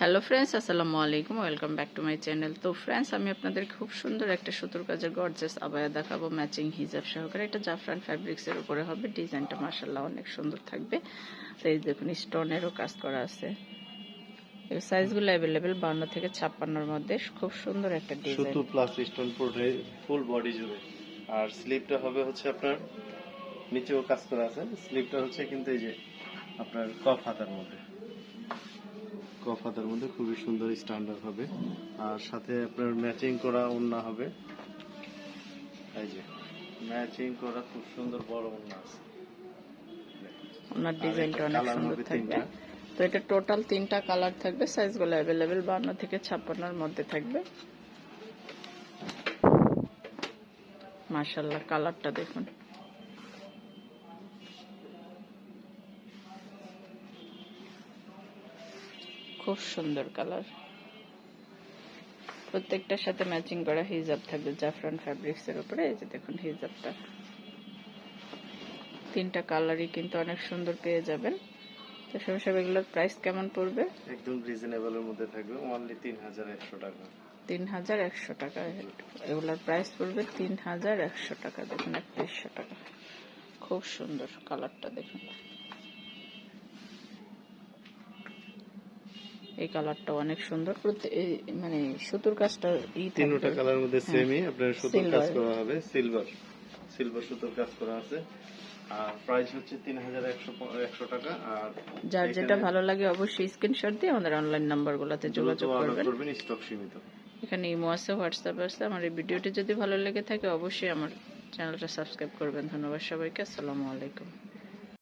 Hello friends আসসালামু আলাইকুম welcome back to my channel তো ফ্রেন্ডস আমি আপনাদের খুব সুন্দর একটা সুতোর কাজের গর্জেস আবায়া দেখাবো ম্যাচিং হিজাব সহকারে। এটা জাফরান ফ্যাব্রিক্সের উপরে হবে ডিজাইনটা মার্শাল্লাহ অনেক সুন্দর থাকবে। তো এই দেখুন স্টোনেরও কাজ করা আছে। এই সাইজগুলো অ্যাভেলেবেল বান্ন থেকে ছাপ্পান্নর মধ্যে। খুব সুন্দর একটা ডিজাইন সুতো প্লাস স্টোন ফুল বডি জুড়ে। আর স্লিপটা হবে হচ্ছে আপনার, নিচেও কাজ করা আছে। স্লিপটা হচ্ছে কিন্তু এই যে আপনার কফ হাতার মধ্যে। কফ হাতার মধ্যে খুবই সুন্দর স্ট্যান্ডার্ড হবে। আর সাথে আপনার ম্যাচিং করা ওন্না হবে। এই যে ম্যাচিং করা খুব সুন্দর বড় ওন্না আছে। ওনার ডিজাইনটা অনেক সুন্দর থাকবে। তো এটা টোটাল তিনটা কালার থাকবে। সাইজগুলো অ্যাভেলেবেল বান্ন থেকে ছাপ্পান্নর মধ্যে থাকবে। মার্শাল্লাহ কালারটা দেখুন। খুব সুন্দর কালার প্রত্যেকটার সাথে ম্যাচিং করা হিজাব থাকবে জাফরান ফ্যাব্রিক্স এর উপরে এই যে দেখুন হিজাবটা তিনটা কালারই কিন্তু অনেক সুন্দর পেয়ে যাবেন। তো সব সব এগুলোর প্রাইস কেমন পড়বে? একদম রিজনেবলের মধ্যে থাকবে অনলি তিন হাজার একশো টাকা। তিন হাজার একশো টাকা। এগুলোর প্রাইস পড়বে তিন হাজার একশো টাকা দেখুন একত্রিশশো টাকা। খুব সুন্দর কালারটা দেখুন। এই কালারটা অনেক সুন্দর। মানে সুতোর কাজটা তিনটা কালার মধ্যে সেমই আপনার সুতোর কাজ করা হবে। সিলভার সিলভার সুতোর কাজ করা আছে। আর প্রাইস হচ্ছে তিন হাজার একশো একশো টাকা। আর যার যেটা ভালো লাগে অবশ্যই স্ক্রিনশট দিয়ে আমাদের অনলাইন নাম্বারগুলোতে যোগাযোগ করবেন। স্টক সীমিত। এখানে ইমো আছে হোয়াটসঅ্যাপ আছে। আমার এই ভিডিওটি যদি ভালো লেগে থাকে অবশ্যই আমার চ্যানেলটা সাবস্ক্রাইব করবেন। ধন্যবাদ সবাইকে। আসসালামু আলাইকুম।